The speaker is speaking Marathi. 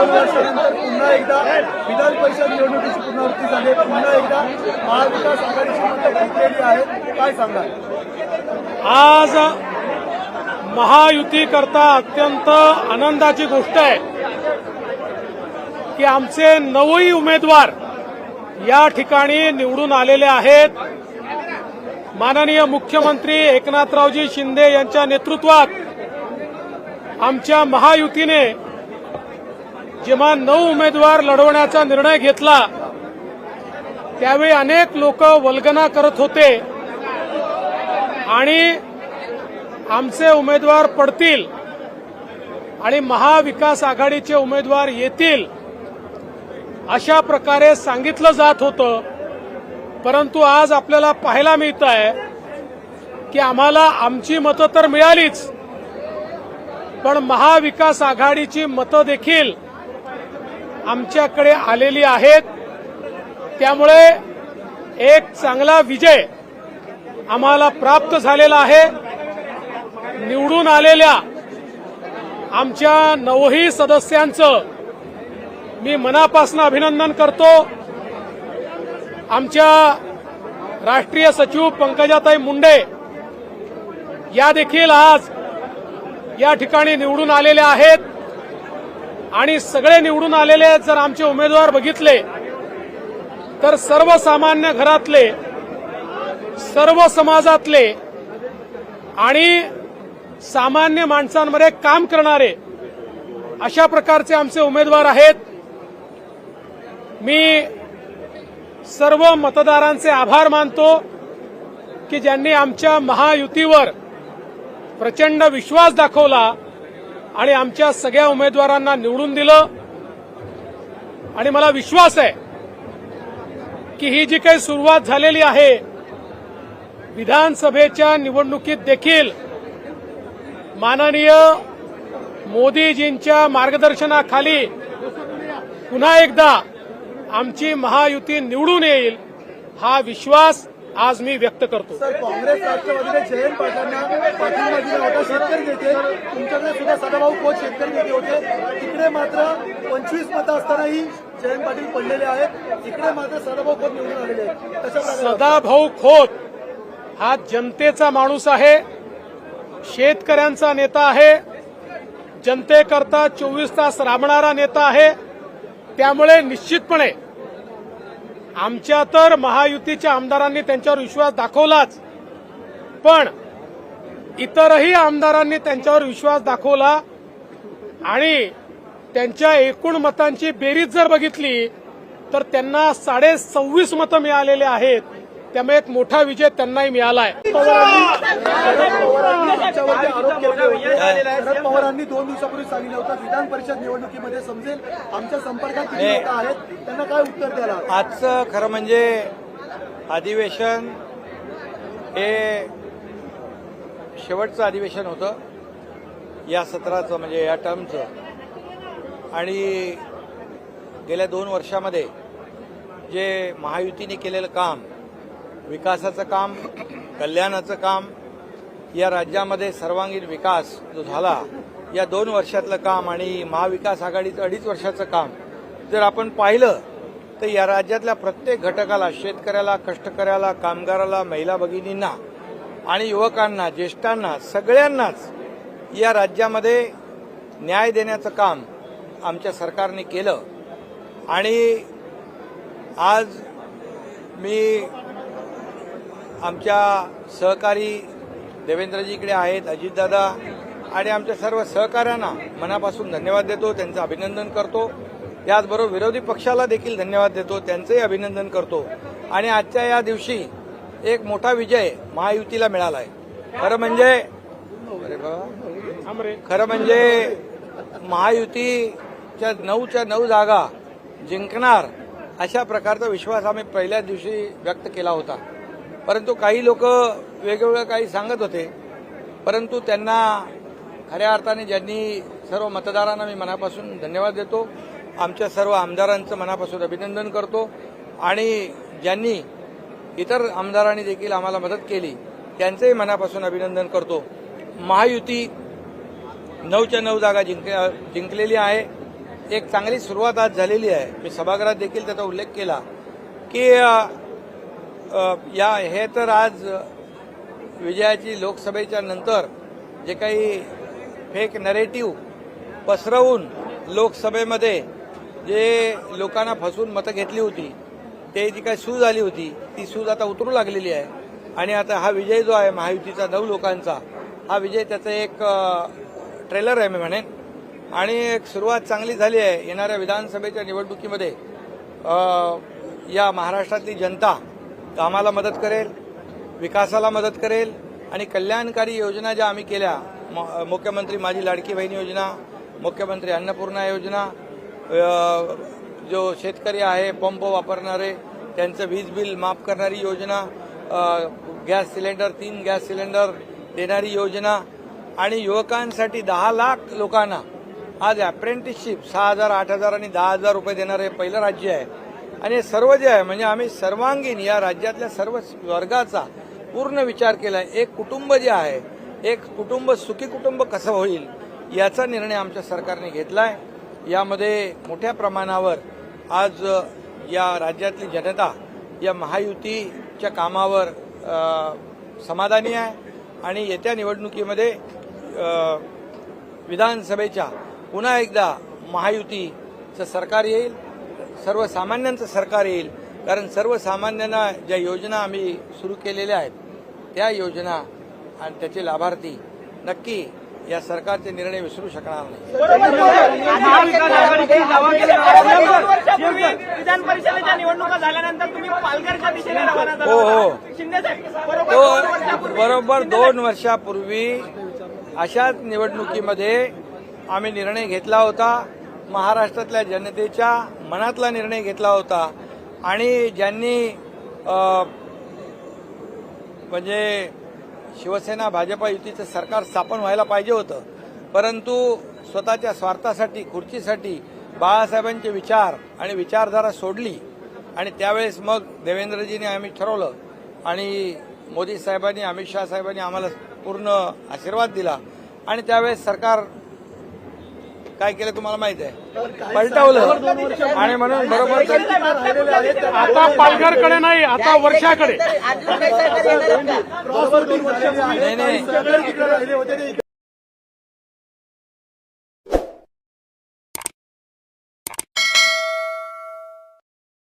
दोन वर्षानंतर पुन्हा एकदा विधान परिषद निवडणुकीची पुनरावृत्ती झाली आहे. पुन्हा एकदा महाविकास आघाडीची मतं फुटलेली आहेत. काय सांगा आज महायुती करता अत्यंत आनंदाची गोष्ट आहे की आमचे नऊही उमेदवार या ठिकाणी निवडून आलेले आहेत. माननीय मुख्यमंत्री एकनाथरावजी शिंदे यांच्या नेतृत्वात आमच्या महायुतीने जेव्हा नऊ उमेदवार लढवण्याचा निर्णय घेतला त्यावेळी अनेक लोक वल्गना करत होते. आणि आमचे उमेदवार पडतील आणि महाविकास आघाडीचे उमेदवार येतील अशा प्रकारे सांगितलं जात होतं. परंतु आज आपल्याला पाहायला मिळत आहे की आम्हाला आमची मतं तर मिळालीच पण महाविकास आघाडीची मतं देखील आमच्याकडे आलेली आहेत. त्यामुळे एक चांगला विजय आम्हाला प्राप्त झालेला आहे. निवडून आलेल्या आमच्या नवही सदस्यांचं मी मनापासून अभिनंदन करतो. आमच्या राष्ट्रीय सचिव पंकजाताई मुंडे या देखील आज या ठिकाणी निवडून आलेल्या आहेत. आणि सगळे निवडून आलेले जर आमचे उमेदवार बघितले तर सर्वसामान्य घरातले सर्व समाजातले आणि सामान्य माणसांमध्ये काम करणारे अशा प्रकारचे आमचे उमेदवार आहेत. मी सर्व मतदारांचे आभार मानतो की ज्यांनी आमच्या महायुतीवर प्रचंड विश्वास दाखवला आणि आमच्या सगळ्या उमेदवारांना निवडून दिलं. आणि मला विश्वास आहे की ही जी काही सुरुवात झालेली आहे विधानसभेच्या निवडणुकीत देखील माननीय मोदीजींच्या मार्गदर्शनाखाली पुन्हा एकदा आमची महायुती निवडून येईल हा विश्वास आज मी व्यक्त करतो. सर काँग्रेस राष्ट्रवादीने जयंत पाटलांना पाठिंबा दिला होता शेतकरी नेते. तुमच्याकडे सुद्धा सदाभाऊ खोत शेतकरी नेते होते. तिकडे मात्र पंचवीस मतं असतानाही जयंत पाटील पडलेले आहेत. इकडे मात्र सदाभाऊ खोत निवडून आलेले आहेत. सदाभाऊ खोत हा जनतेचा माणूस आहे शेतकऱ्यांचा नेता आहे जनतेकरता चोवीस तास राबणारा नेता आहे. त्यामुळे निश्चितपणे आमच्या तर महायुतीच्या आमदारांनी त्यांच्यावर विश्वास दाखवलाच. पण इतरही आमदारांनी त्यांच्यावर विश्वास दाखवला आणि त्यांच्या एकूण मतांची बेरीज जर बघितली तर त्यांना साडे सव्वीस मतं मिळालेले आहेत. त्यामुळे एक मोठा विजय त्यांनाही मिळाला आहे शरद पवारांनी दोन दिवसापूर्वी सांगितलं होतं विधान परिषद निवडणुकीमध्ये समजेल. आमच्या संपर्कात किती लोक आहेत. त्यांना काय उत्तर द्यायला आजचं खरं म्हणजे अधिवेशन हे शेवटचं अधिवेशन होतं. या सत्राचं म्हणजे या टर्मचं आणि गेल्या दोन वर्षामध्ये जे महायुतीने केलेलं काम विकासाचं काम कल्याणाचं काम या राज्यामध्ये सर्वांगीण विकास जो झाला या दोन वर्षातलं काम आणि महाविकास आघाडीचं अडीच वर्षाचं काम जर आपण पाहिलं तर या राज्यातल्या प्रत्येक घटकाला शेतकऱ्याला कष्टकऱ्याला कामगाराला महिला भगिनींना आणि युवकांना ज्येष्ठांना सगळ्यांनाच या राज्यामध्ये न्याय देण्याचं काम आमच्या सरकारने केलं. आणि आज मी आमच्या सहकारी देवेंद्रजीकडे आहेत अजितदादा आणि आमच्या सर्व सहकाऱ्यांना मनापासून धन्यवाद देतो त्यांचं अभिनंदन करतो. याचबरोबर विरोधी पक्षाला देखील धन्यवाद देतो त्यांचंही अभिनंदन करतो. आणि आजच्या या दिवशी एक मोठा विजय महायुतीला मिळाला आहे खरं म्हणजे खरं म्हणजे महायुतीच्या नऊच्या नऊ जागा जिंकणार अशा प्रकारचा विश्वास आम्ही पहिल्याच दिवशी व्यक्त केला होता. परंतु काही लोक वेगवेगळं काही सांगत होते. परंतु त्यांना खऱ्या अर्थाने ज्यांनी सर्व मतदारांना मी मनापासून धन्यवाद देतो. आमच्या सर्व आमदारांचं मनापासून अभिनंदन करतो. आणि ज्यांनी इतर आमदारांनी देखील आम्हाला मदत केली त्यांचंही मनापासून अभिनंदन करतो. महायुती नऊच्या नऊ जागा जिंक जिंकलेली आहे. एक चांगली सुरुवात आज झालेली आहे. मी सभागृहात देखील त्याचा उल्लेख केला की या हे तर आज विजयाची लोकसभेच्या नंतर जे काही फेक नरेटिव्ह पसरवून लोकसभेमध्ये जे लोकांना फसवून मतं घेतली होती ते जी काही सूज आली होती ती सूज आता उतरू लागलेली आहे. आणि आता हा विजय जो आहे महायुतीचा नऊ लोकांचा हा विजय त्याचं एक ट्रेलर आहे मी म्हणेन. आणि एक सुरुवात चांगली झाली आहे. येणाऱ्या विधानसभेच्या निवडणुकीमध्ये या महाराष्ट्रातली जनता कामाला मदत करेल. विकासाला मदत करेल आणि कल्याणकारी योजना ज्या आम्ही केल्या म- मुख्यमंत्री माझी लाडकी बहीण योजना मुख्यमंत्री अन्नपूर्णा योजना जो शेतकरी आहे पंप वापरणारे त्यांचं वीज बिल माफ करणारी योजना गॅस सिलेंडर तीन गॅस सिलेंडर देणारी योजना आणि युवकांसाठी दहा लाख लोकांना आज अप्रेंटिसशिप सहा हजार आठ हजार आणि दहा हजार रुपये देणारं हे पहिलं राज्य आहे. आणि हे सर्व जे आहे म्हणजे आम्ही सर्वांगीण या राज्यातल्या सर्व वर्गाचा पूर्ण विचार केला एक कुटुंब जे आहे एक कुटुंब सुखी कुटुंब कसं होईल याचा निर्णय आमच्या सरकारने घेतला आहे यामध्ये मोठ्या प्रमाणावर आज या राज्यातली जनता या महायुतीच्या कामावर समाधानी आहे. आणि येत्या निवडणुकीमध्ये विधानसभेच्या पुन्हा एकदा महायुतीचं सरकार येईल सर्वसामान्यांचं सरकार येईल कारण सर्वसामान्यांना ज्या योजना आम्ही सुरू केलेल्या आहेत त्या योजना आणि त्याचे लाभार्थी नक्की या सरकारचे निर्णय विसरू शकणार नाही. विधान परिषदेच्या निवडणुका झाल्यानंतर तुम्ही पालघरच्या दिशेने हो, हो. शिंदे बरोबर दोन वर्षापूर्वी अशाच निवडणुकीमध्ये आम्ही निर्णय घेतला होता. महाराष्ट्रातल्या जनतेच्या मनातला निर्णय घेतला होता. आणि ज्यांनी म्हणजे शिवसेना भाजपा युतीचं सरकार स्थापन व्हायला पाहिजे होतं. परंतु स्वतःच्या स्वार्थासाठी खुर्चीसाठी बाळासाहेबांचे विचार आणि विचारधारा सोडली. आणि त्यावेळेस मग देवेंद्रजीने आम्ही ठरवलं आणि मोदी साहेबांनी अमित शहा साहेबांनी आम्हाला पूर्ण आशीर्वाद दिला. आणि त्यावेळेस सरकार काय केलं तुम्हाला माहीत आहे? पलटवलं. आणि म्हणून बरोबर आता पालघरकडे नाही आता वर्षाकडे. नाही, नाही.